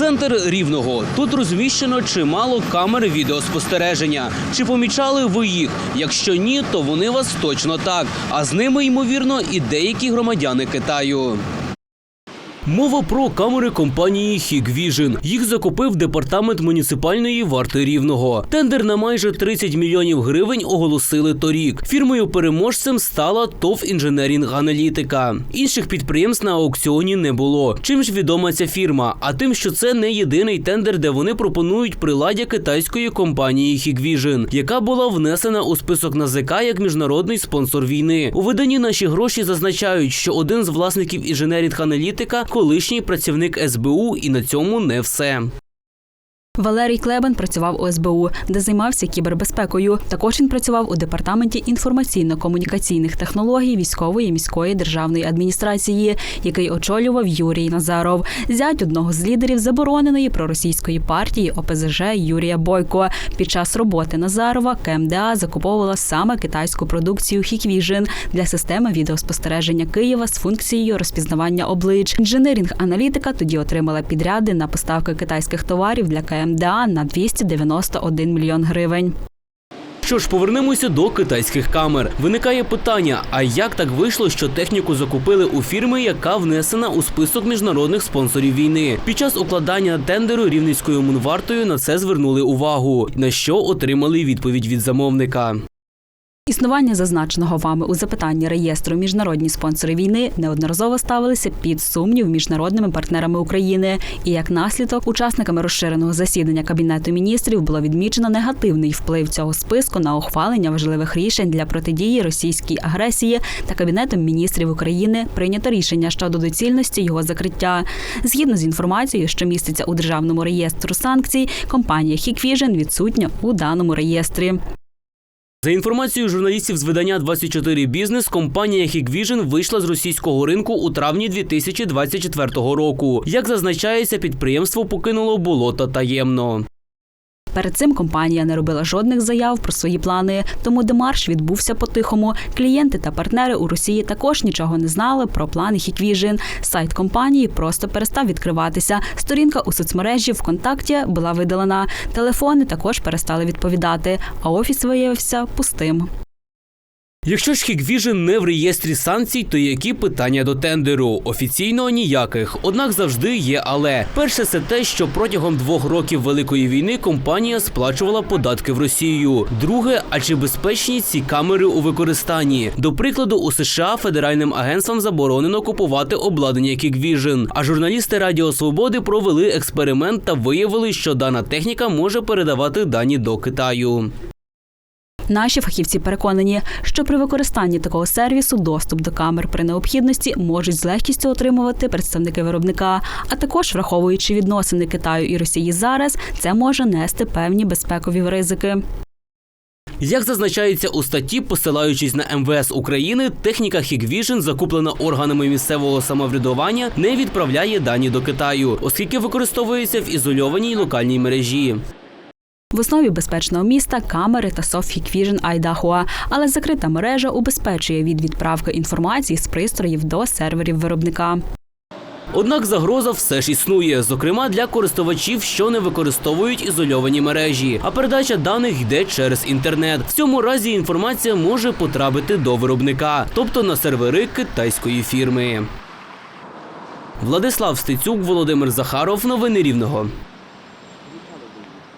Центр рівного. Тут розміщено чимало камер відеоспостереження. Чи помічали ви їх? Якщо ні, то вони вас точно так. А з ними, ймовірно, і деякі громадяни Китаю. Мова про камери компанії Hikvision. Їх закупив департамент муніципальної варти рівного. Тендер на майже 30 мільйонів гривень оголосили торік. Фірмою переможцем стала ТОВ інженерінг аналітика. Інших підприємств на аукціоні не було. Чим ж відома ця фірма? А тим, що це не єдиний тендер, де вони пропонують приладдя китайської компанії Hikvision, яка була внесена у список НАЗК як міжнародний спонсор війни. У виданні наші гроші зазначають, що один з власників інженерінг аналітика колишній працівник СБУ, і на цьому не все. Валерій Клебан працював у СБУ, де займався кібербезпекою. Також він працював у департаменті інформаційно-комунікаційних технологій військової міської державної адміністрації, який очолював Юрій Назаров, зять одного з лідерів забороненої проросійської партії ОПЗЖ Юрія Бойко. Під час роботи Назарова КМДА закуповувала саме китайську продукцію Hikvision для системи відеоспостереження Києва з функцією розпізнавання облич. Інженерінг-аналітика тоді отримала підряди на поставки китайських товарів для КМДА на 291 мільйон гривень. Що ж, повернемося до китайських камер. Виникає питання: а як так вийшло, що техніку закупили у фірми, яка внесена у список міжнародних спонсорів війни? Під час укладання тендеру рівненською мунвартою на це звернули увагу, на що отримали відповідь від замовника. Існування зазначеного вами у запитанні реєстру міжнародні спонсори війни неодноразово ставилися під сумнів міжнародними партнерами України. І як наслідок, учасниками розширеного засідання кабінету міністрів було відмічено негативний вплив цього списку на ухвалення важливих рішень для протидії російській агресії та кабінетом міністрів України прийнято рішення щодо доцільності його закриття. Згідно з інформацією, що міститься у державному реєстру санкцій, компанія Hikvision відсутня у даному реєстрі. За інформацією журналістів з видання 24 бізнес, компанія Hikvision вийшла з російського ринку у травні 2024 року. Як зазначається, підприємство покинуло болото таємно. Перед цим компанія не робила жодних заяв про свої плани, тому демарш відбувся по-тихому. Клієнти та партнери у Росії також нічого не знали про плани Хіквіжин. Сайт компанії просто перестав відкриватися. Сторінка у соцмережі ВКонтакті була видалена. Телефони також перестали відповідати, а офіс виявився пустим. Якщо ж Hikvision не в реєстрі санкцій, то які питання до тендеру? Офіційно ніяких. Однак завжди є але. Перше, це те, що протягом двох років великої війни компанія сплачувала податки в Росію. Друге, а чи безпечні ці камери у використанні? До прикладу, у США федеральним агентствам заборонено купувати обладнання Hikvision. А журналісти Радіо Свободи провели експеримент та виявили, що дана техніка може передавати дані до Китаю. Наші фахівці переконані, що при використанні такого сервісу доступ до камер при необхідності можуть з легкістю отримувати представники виробника. А також враховуючи відносини Китаю і Росії зараз, це може нести певні безпекові ризики. Як зазначається у статті, посилаючись на МВС України, техніка Hikvision, закуплена органами місцевого самоврядування, не відправляє дані до Китаю, оскільки використовується в ізольованій локальній мережі. В основі безпечного міста камери та софт Hikvision Idaho, але закрита мережа убезпечує від відправки інформації з пристроїв до серверів виробника. Однак загроза все ж існує, зокрема для користувачів, що не використовують ізольовані мережі, а передача даних йде через інтернет. В цьому разі інформація може потрапити до виробника, тобто на сервери китайської фірми. Владислав Стецюк, Володимир Захаров. Новини Рівного.